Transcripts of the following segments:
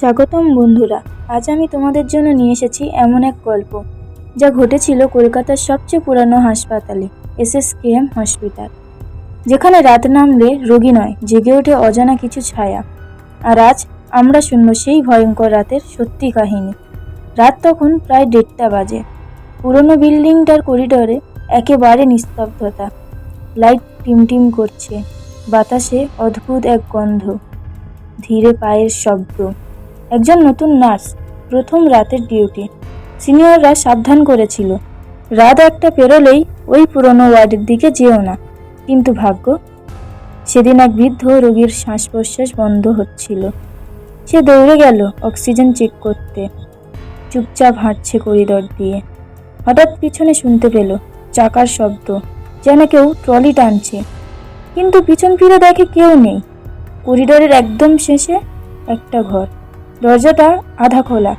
স্বাগতম বন্ধুরা, আজ আমি তোমাদের জন্য নিয়ে এসেছি এমন এক গল্প, যা ঘটেছিল কলকাতার সবচেয়ে পুরানো হাসপাতালে এসএসকেএম হসপিটাল, যেখানে রাত নামলে রোগী নয়, জেগে ওঠে অজানা কিছু ছায়া। আর আজ আমরা শুনব সেই ভয়ঙ্কর রাতের সত্যি কাহিনী। রাত তখন প্রায় দেড়টা বাজে। পুরনো বিল্ডিংটার করিডরে একেবারে নিস্তব্ধতা। লাইট টিমটিম করছে, বাতাসে অদ্ভুত এক গন্ধ, ধীরে পায়ের শব্দ। একজন নতুন নার্স, প্রথম রাতের ডিউটি। সিনিয়ররা সাবধান করেছিল। রাত একটা পেরোলেই ওই পুরনো ওয়ার্ডের দিকে যেও না। কিন্তু ভাগ্য, সেদিন এক বৃদ্ধ রোগীর শ্বাস প্রশ্বাস বন্ধ হচ্ছিল। সে দৌড়ে গেল অক্সিজেন চেক করতে। চুপচাপ হাঁটছে করিডর দিয়ে। হঠাৎ পিছনে শুনতে পেল চাকার শব্দ, যেন কেউ ট্রলি টানছে। কিন্তু পিছন ফিরে দেখে কেউ নেই। করিডোরের একদম শেষে একটা ঘর। দরজাটা আধা খোলা।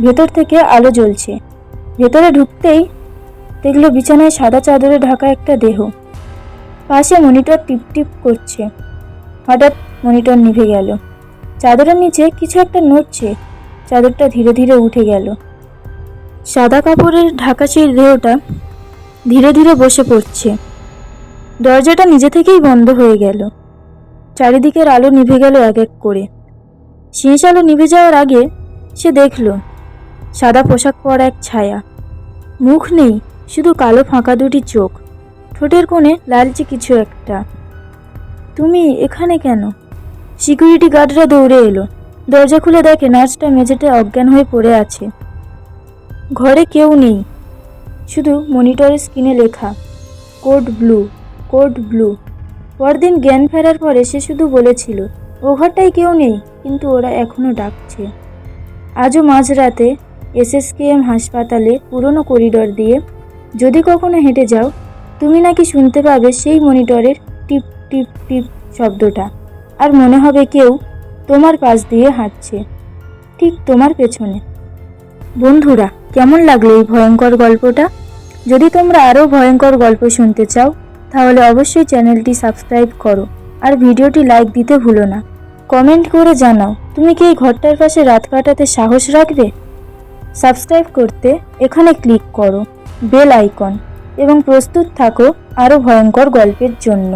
ভেতর থেকে আলো জ্বলছে। ভেতরে ঢুকতেই দেখল বিছানায় সাদা চাদরে ঢাকা একটা দেহ। পাশে মনিটর টিপ টিপ করছে। হঠাৎ মনিটর নিভে গেল। চাদরের নিচে কিছু একটা নড়ছে। চাদরটা ধীরে ধীরে উঠে গেল। সাদা কাপড়ের ঢাকা সেই দেহটা ধীরে ধীরে বসে পড়ছে। দরজাটা নিজে থেকেই বন্ধ হয়ে গেল। চারিদিকের আলো নিভে গেল এক এক করে। শেষ আলো নিভে যাওয়ার আগে সে দেখল, সাদা পোশাক পরা এক ছায়া। মুখ নেই, শুধু কালো ফাঁকা দুটি চোখ। ঠোঁটের কোণে লালচে কিছু একটা। তুমি এখানে কেন? সিকিউরিটি গার্ডরা দৌড়ে এলো। দরজা খুলে দেখে নার্সটা মেঝেতে অজ্ঞান হয়ে পড়ে আছে। ঘরে কেউ নেই। শুধু মনিটরের স্ক্রিনে লেখা, কোড ব্লু কোড ব্লু। পরদিন জ্ঞান ফেরার পরে সে শুধু বলেছিল ও ঘরটায় কেউ নেই, কিন্তু ওরা এখনও ডাকছে। আজও মাঝরাতে এসএসকেএম হাসপাতালে পুরনো করিডর দিয়ে, যদি কখনো হেঁটে যাও, তুমি নাকি শুনতে পাবে সেই মনিটরের টিপ টিপ টিপ শব্দটা, আর মনে হবে কেউ তোমার পাশ দিয়ে হাঁটছে, ঠিক তোমার পেছনে। বন্ধুরা, কেমন লাগল এই ভয়ঙ্কর গল্পটা? যদি তোমরা আরও ভয়ঙ্কর গল্প শুনতে চাও, তাহলে অবশ্যই চ্যানেলটি সাবস্ক্রাইব করো, আর ভিডিওটি লাইক দিতে ভুলো না। কমেন্ট করে জানাও, তুমি কি এই ঘরটার পাশে রাত কাটাতে সাহস রাখবে? সাবস্ক্রাইব করতে এখানে ক্লিক করো, বেল আইকন, এবং প্রস্তুত থাকো আরও ভয়ঙ্কর গল্পের জন্য।